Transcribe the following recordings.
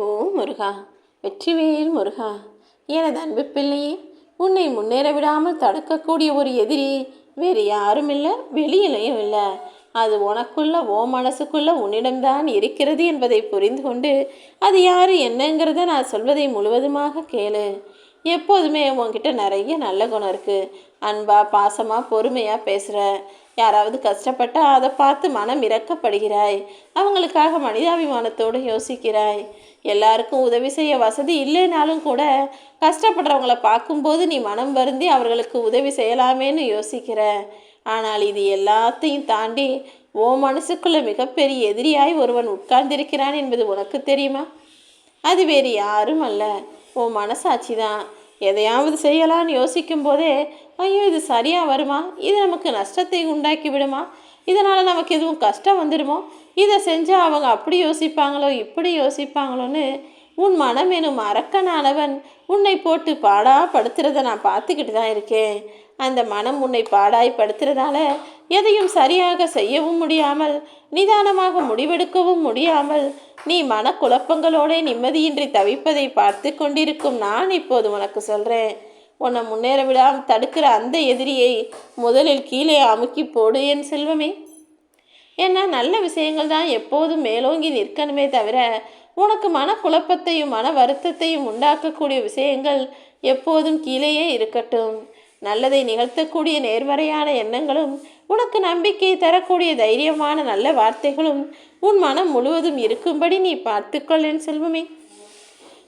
ஓ முருகா வெற்றிவேல் முருகா எனது அன்பு பிள்ளையே உன்னை முன்னேற விடாமல் தடுக்கக்கூடிய ஒரு எதிரி வேறு யாரும் இல்லை வெளியிலையும் இல்லை அது உனக்குள்ள ஓ மனசுக்குள்ள உன்னிடம்தான் இருக்கிறது என்பதை புரிந்து கொண்டு அது யாரு என்னங்கிறத நான் சொல்வதை முழுவதுமாக கேளு. எப்போதுமே உன்கிட்ட நிறைய நல்ல குணம் இருக்குது அன்பா பாசமாக பொறுமையாக பேசுகிற யாராவது கஷ்டப்பட்டால் அதை பார்த்து மனம் இறக்கப்படுகிறாய். அவங்களுக்காக மனிதாபிமானத்தோடு யோசிக்கிறாய். எல்லாருக்கும் உதவி செய்ய வசதி இல்லைனாலும் கூட கஷ்டப்படுறவங்கள பார்க்கும்போது நீ மனம் வருந்தி அவர்களுக்கு உதவி செய்யலாமேன்னு யோசிக்கிற. ஆனால் இது எல்லாத்தையும் தாண்டி ஓ மனசுக்குள்ள மிகப்பெரிய எதிரியாய் ஒருவன் உட்கார்ந்திருக்கிறான் என்பது உனக்கு தெரியுமா? அது வேறு யாரும் அல்ல. உன் மனசாட்சி தான். எதையாவது செய்யலான்னு யோசிக்கும் போதே ஐயோ இது சரியாக வருமா? இது நமக்கு நஷ்டத்தை உண்டாக்கி விடுமா? இதனால் நமக்கு எதுவும் கஷ்டம் வந்துடுமோ? இதை செஞ்சால் அவங்க அப்படி யோசிப்பாங்களோ இப்படி யோசிப்பாங்களோன்னு உன் மனம் எனும் அரக்கனானவன் உன்னை போட்டு பாடா படுத்துறதை நான் பார்த்துக்கிட்டு தான் இருக்கேன். அந்த மனம் உன்னை பாடாய் படுத்துறதால எதையும் சரியாக செய்யவும் முடியாமல் நிதானமாக முடிவெடுக்கவும் முடியாமல் நீ மனக்குழப்பங்களோட நிம்மதியின்றி தவிப்பதை பார்த்து கொண்டிருக்கும் நான் இப்போது உனக்கு சொல்கிறேன் உன்னை முன்னேற விடாமல் தடுக்கிற அந்த எதிரியை முதலில் கீழே அமுக்கி போடு என் செல்வமே. ஏன்னா நல்ல விஷயங்கள் தான் எப்போதும் மேலோங்கி நிற்கணுமே தவிர உனக்கு மனக்குழப்பத்தையும் மன வருத்தத்தையும் உண்டாக்கக்கூடிய விஷயங்கள் எப்போதும் கீழேயே இருக்கட்டும். நல்லதை நிகழ்த்தக்கூடிய நேர்மறையான எண்ணங்களும் உனக்கு நம்பிக்கை தரக்கூடிய தைரியமான நல்ல வார்த்தைகளும் உன் மனம் முழுவதும் இருக்கும்படி நீ பார்த்துக்கொள் என் செல்வமே.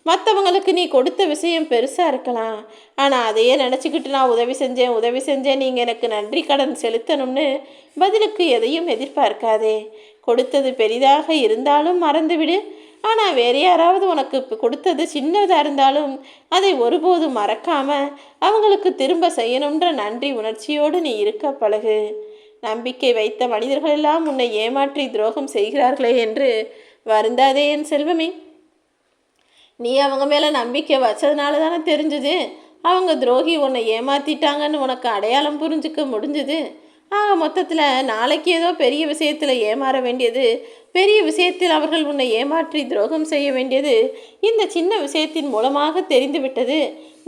மற்றவங்களுக்கு நீ கொடுத்த விஷயம் பெருசாக இருக்கலாம். ஆனால் அதையே நினச்சிக்கிட்டு நான் உதவி செஞ்சேன் உதவி செஞ்சேன் நீங்கள் எனக்கு நன்றி கடன் செலுத்தணும்னு பதிலுக்கு எதையும் எதிர்பார்க்காதே. கொடுத்தது பெரிதாக இருந்தாலும் மறந்துவிடு. ஆனால் வேறு யாராவது உனக்கு இப்போ கொடுத்தது சின்னதாக இருந்தாலும் அதை ஒருபோதும் மறக்காமல் அவங்களுக்கு திரும்ப செய்யணுன்ற நன்றி உணர்ச்சியோடு நீ இருக்க பழகு. நம்பிக்கை வைத்த மனிதர்களெல்லாம் உன்னை ஏமாற்றி துரோகம் செய்கிறார்களே என்று வருந்தாதே என் செல்வமே. நீ அவங்க மேலே நம்பிக்கை வச்சதுனால தானே தெரிஞ்சுது. அவங்க துரோகி உன்னை ஏமாத்திட்டாங்கன்னு உனக்கு அடையாளம் புரிஞ்சுக்க முடிஞ்சுது. ஆக மொத்தத்தில் நாளைக்கு ஏதோ பெரிய விஷயத்தில் ஏமாற வேண்டியது பெரிய விஷயத்தில் அவர்கள் உன்னை ஏமாற்றி துரோகம் செய்ய வேண்டியது இந்த சின்ன விஷயத்தின் மூலமாக தெரிந்துவிட்டது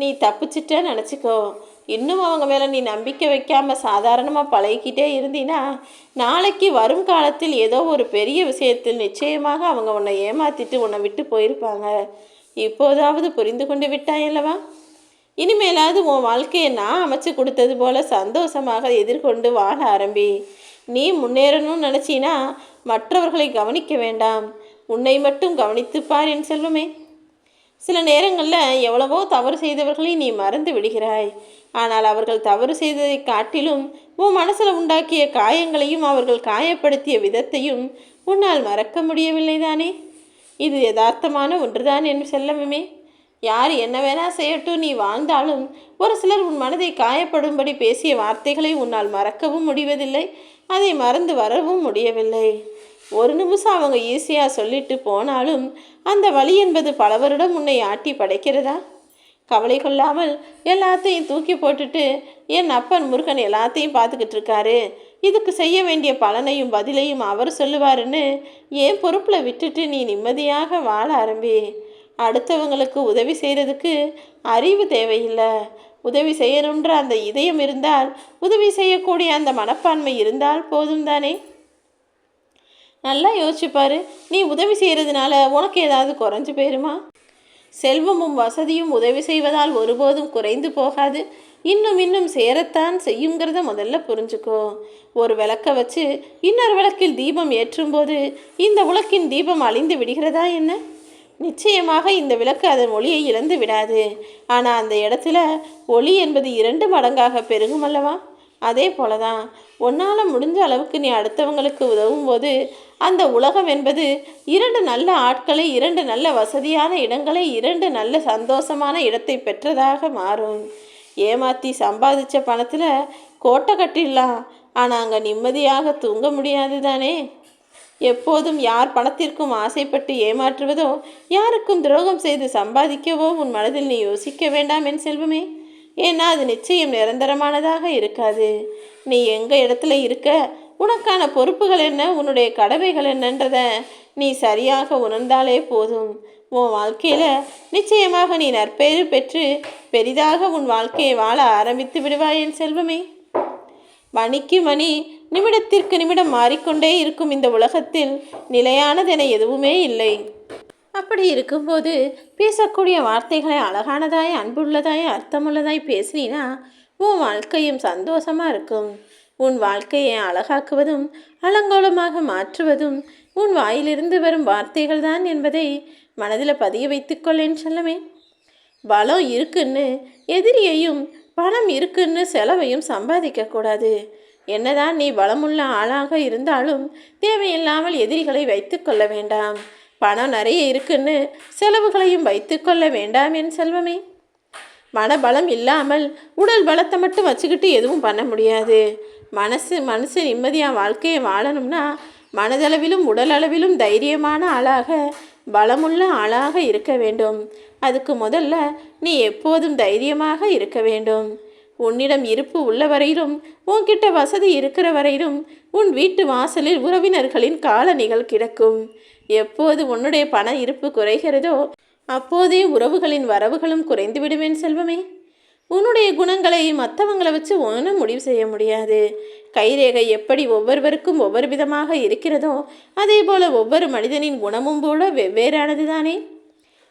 நீ தப்பிச்சிட்ட நினச்சிக்கோ. இன்னும் அவங்க மேலே நீ நம்பிக்கை வைக்காமல் சாதாரணமாக பழகிக்கிட்டே இருந்தீன்னா நாளைக்கு வரும் காலத்தில் ஏதோ ஒரு பெரிய விஷயத்தில் நிச்சயமாக அவங்க உன்னை ஏமாற்றிட்டு உன்னை விட்டு போயிருப்பாங்க. இப்போதாவது புரிந்து கொண்டு விட்டாயல்லவா? இனிமேலாவது உன் வாழ்க்கையை நான் அமைச்சு கொடுத்தது போல சந்தோஷமாக எதிர்கொண்டு வாழ ஆரம்பி. நீ முன்னேறணும்னு நினச்சினா மற்றவர்களை கவனிக்க வேண்டாம். உன்னை மட்டும் கவனித்துப்பார் என் சொல்லுமே சில நேரங்களில் எவ்வளவோ தவறு செய்தவர்களை நீ மறந்து விடுகிறாய். ஆனால் அவர்கள் தவறு செய்ததை காட்டிலும் உன் மனசில் உண்டாக்கிய காயங்களையும் அவர்கள் காயப்படுத்திய விதத்தையும் உன்னால் மறக்க முடியவில்லை தானே இது யதார்த்தமான ஒன்றுதான் என்று செல்லவுமே. யார் என்ன வேணா செய்யட்டும் நீ வாழ்ந்தாலும் ஒரு சிலர் உன் மனதை காயப்படும்படி பேசிய வார்த்தைகளை உன்னால் மறக்கவும் முடிவதில்லை அதை மறந்து வரவும் முடியவில்லை. ஒரு நிமிஷம் அவங்க ஈஸியாக சொல்லிட்டு போனாலும் அந்த வழி என்பது பல வருடம் உன்னை ஆட்டி படைக்கிறதா? கவலை கொள்ளாமல் எல்லாத்தையும் தூக்கி போட்டுட்டு என் அப்பன் முருகன் எல்லாத்தையும் பார்த்துக்கிட்டு இருக்காரு. இதுக்கு செய்ய வேண்டிய பலனையும் பதிலையும் அவர் சொல்லுவாருன்னு ஏன் பொறுப்பில் விட்டுட்டு நீ நிம்மதியாக வாழ ஆரம்பி. அடுத்தவங்களுக்கு உதவி செய்கிறதுக்கு அறிவு தேவையில்லை. உதவி செய்யணுன்ற அந்த இதயம் இருந்தால் உதவி செய்யக்கூடிய அந்த மனப்பான்மை இருந்தால் போதும் தானே? நல்லா யோசிச்சுப்பாரு நீ உதவி செய்கிறதுனால உனக்கு ஏதாவது குறைஞ்சு போயிருமா? செல்வமும் வசதியும் உதவி செய்வதால் ஒருபோதும் குறைந்து போகாது. இன்னும் இன்னும் சேரத்தான் செய்யுங்கிறத முதல்ல புரிஞ்சுக்கோ. ஒரு விளக்கை வச்சு இன்னொரு விளக்கில் தீபம் ஏற்றும்போது இந்த உலக்கின் தீபம் அழிந்து விடுகிறதா என்ன? நிச்சயமாக இந்த விளக்கு அதன் ஒளியை இழந்து விடாது. ஆனால் அந்த இடத்துல ஒளி என்பது இரண்டு மடங்காக பெருகும் அல்லவா? அதே போல தான் உன்னால் முடிஞ்ச அளவுக்கு நீ அடுத்தவங்களுக்கு உதவும் போது அந்த உலகம் என்பது இரண்டு நல்ல ஆட்களை இரண்டு நல்ல வசதியான இடங்களை இரண்டு நல்ல சந்தோஷமான இடத்தை பெற்றதாக மாறும். ஏமாற்றி சம்பாதிச்ச பணத்தில் கோட்டை கட்டிடலாம். ஆனால் அங்கே நிம்மதியாக தூங்க முடியாது தானே எப்போதும் யார் பணத்திற்கும் ஆசைப்பட்டு ஏமாற்றுவதோ யாருக்கும் துரோகம் செய்து சம்பாதிக்கவோ உன் மனதில் நீ யோசிக்க வேண்டாம் என் செல்வமே. ஏன்னா அது நிச்சயம் நிரந்தரமானதாக இருக்காது. நீ எங்கள் இடத்துல இருக்க? உனக்கான பொறுப்புகள் என்ன? உன்னுடைய கடமைகள் என்னன்றத நீ சரியாக உணர்ந்தாலே போதும். உன் வாழ்க்கையில் நிச்சயமாக நீ நற்பெயர் பெற்று பெரிதாக உன் வாழ்க்கையை வாழ ஆரம்பித்து விடுவாய் என் செல்வமே. மணிக்கு மணி நிமிடத்திற்கு நிமிடம் மாறிக்கொண்டே இருக்கும் இந்த உலகத்தில் நிலையானதென எதுவுமே இல்லை. அப்படி இருக்கும்போது பேசக்கூடிய வார்த்தைகளை அழகானதாய் அன்புள்ளதாய் அர்த்தமுள்ளதாய் பேசினா உன் வாழ்க்கையும் சந்தோஷமாக இருக்கும். உன் வாழ்க்கையை அழகாக்குவதும் அலங்கோலமாக மாற்றுவதும் உன் வாயிலிருந்து வரும் வார்த்தைகள் தான் என்பதை மனதில் பதிய வைத்துக்கொள்ளேன் செல்லமே. பலம் இருக்குன்னு எதிரியையும் பணம் இருக்குன்னு செலவையும் சம்பாதிக்கக்கூடாது என்னதான் நீ பலமுள்ள ஆளாக இருந்தாலும் தேவையில்லாமல் எதிரிகளை வைத்து கொள்ள வேண்டாம். பணம் நிறைய இருக்குன்னு செலவுகளையும் வைத்து கொள்ள வேண்டாம் என் செல்வமே. மனபலம் இல்லாமல் உடல் பலத்தை மட்டும் வச்சுக்கிட்டு எதுவும் பண்ண முடியாது. மனசு மனசு நிம்மதியாக வாழ்க்கையை வாழணும்னா மனதளவிலும் உடலளவிலும் தைரியமான ஆளாக பலமுள்ள ஆளாக இருக்க வேண்டும். அதுக்கு முதல்ல நீ எப்போதும் தைரியமாக இருக்க வேண்டும். உன்னிடம் இருப்பு உள்ள வரையிலும் உன்கிட்ட வசதி இருக்கிற வரையிலும் உன் வீட்டு வாசலில் உறவினர்களின் காலணிகள் கிடக்கும். எப்போது உன்னுடைய பண இருப்பு குறைகிறதோ அப்போதே உறவுகளின் வரவுகளும் குறைந்துவிடுவேன் செல்வமே. உன்னுடைய குணங்களை மற்றவங்களை வச்சு ஒன்றும் முடிவு செய்ய முடியாது. கைரேகை எப்படி ஒவ்வொருவருக்கும் ஒவ்வொரு விதமாக இருக்கிறதோ அதே போல ஒவ்வொரு மனிதனின் குணமும் போல வெவ்வேறானது தானே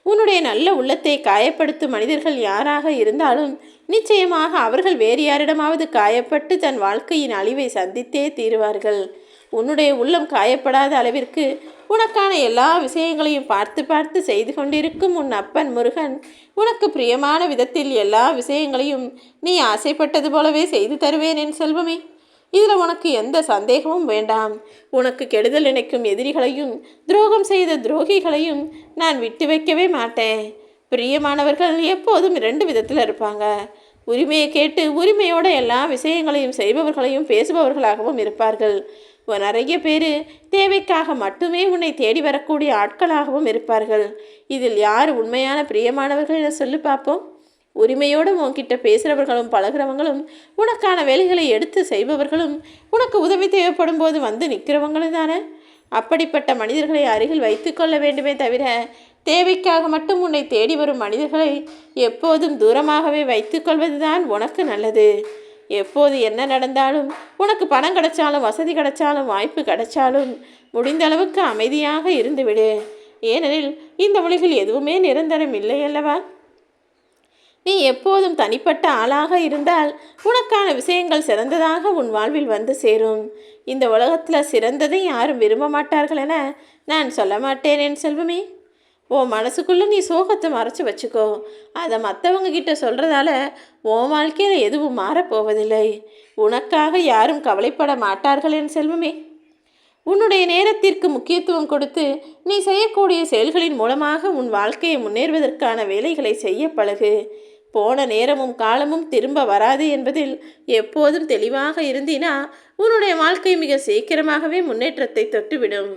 உன்னுடைய நல்ல உள்ளத்தை காயப்படுத்தும் மனிதர்கள் யாராக இருந்தாலும் நிச்சயமாக அவர்கள் வேறு யாரிடமாவது காயப்பட்டு தன் வாழ்க்கையின் அழிவை சந்தித்தே தீருவார்கள். உன்னுடைய உள்ளம் காயப்படாத அளவிற்கு உனக்கான எல்லா விஷயங்களையும் பார்த்து பார்த்து செய்து கொண்டிருக்கும் உன் அப்பன் முருகன் உனக்கு பிரியமான விதத்தில் எல்லா விஷயங்களையும் நீ ஆசைப்பட்டது போலவே செய்து தருவேன் என் செல்வமே. இதில் உனக்கு எந்த சந்தேகமும் வேண்டாம். உனக்கு கெடுதல் நினைக்கும் எதிரிகளையும் துரோகம் செய்த துரோகிகளையும் நான் விட்டு வைக்கவே மாட்டேன். பிரியமானவர்கள் எப்போதும் இரண்டு விதத்தில் இருப்பாங்க. உரிமையை கேட்டு உரிமையோட எல்லா விஷயங்களையும் செய்பவர்களையும் பேசுபவர்களாகவும் இருப்பார்கள். நிறைய பேர் தேவைக்காக மட்டுமே உன்னை தேடி வரக்கூடிய ஆட்களாகவும் இருப்பார்கள். இதில் யார் உண்மையான பிரியமானவர்கள் என சொல்லி பார்ப்போம் உரிமையோடு உன்கிட்ட பேசுகிறவர்களும் பழகிறவங்களும் உனக்கான வேலைகளை எடுத்து செய்பவர்களும் உனக்கு உதவி தேவைப்படும் போது வந்து நிற்கிறவங்களும் தானே? அப்படிப்பட்ட மனிதர்களை அருகில் வைத்து கொள்ள வேண்டுமே தவிர தேவைக்காக மட்டும் உன்னை தேடி வரும் மனிதர்களை எப்போதும் தூரமாகவே வைத்துக்கொள்வது தான் உனக்கு நல்லது. எப்போது என்ன நடந்தாலும் உனக்கு பணம் கிடைச்சாலும் வசதி கிடைச்சாலும் வாய்ப்பு கிடைச்சாலும் முடிந்த அளவுக்கு அமைதியாக இருந்துவிடு. ஏனெனில் இந்த உலகில் எதுவுமே நிரந்தரம் இல்லை அல்லவா? நீ எப்போதும் தனிப்பட்ட ஆளாக இருந்தால் உனக்கான விஷயங்கள் சிறந்ததாக உன் வாழ்வில் வந்து சேரும். இந்த உலகத்தில் சிறந்ததை யாரும் விரும்ப மாட்டார்கள் என நான் சொல்ல மாட்டேன் என் செல்வமே. உன் மனசுக்குள்ளே நீ சோகத்தை மறைச்சி வச்சுக்கோ. அதை மற்றவங்க கிட்ட சொல்கிறதால உன் வாழ்க்கையில் எதுவும் மாறப்போவதில்லை. உனக்காக யாரும் கவலைப்பட மாட்டார்கள் என் செல்வமே. உன்னுடைய நேரத்திற்கு முக்கியத்துவம் கொடுத்து நீ செய்யக்கூடிய செயல்களின் மூலமாக உன் வாழ்க்கையை முன்னேறுவதற்கான வேலைகளை செய்ய பழகு. போன நேரமும் காலமும் திரும்ப வராது என்பதில் எப்போதும் தெளிவாக இருந்தினா உன்னுடைய வாழ்க்கை மிக சீக்கிரமாகவே முன்னேற்றத்தை தொட்டுவிடும்.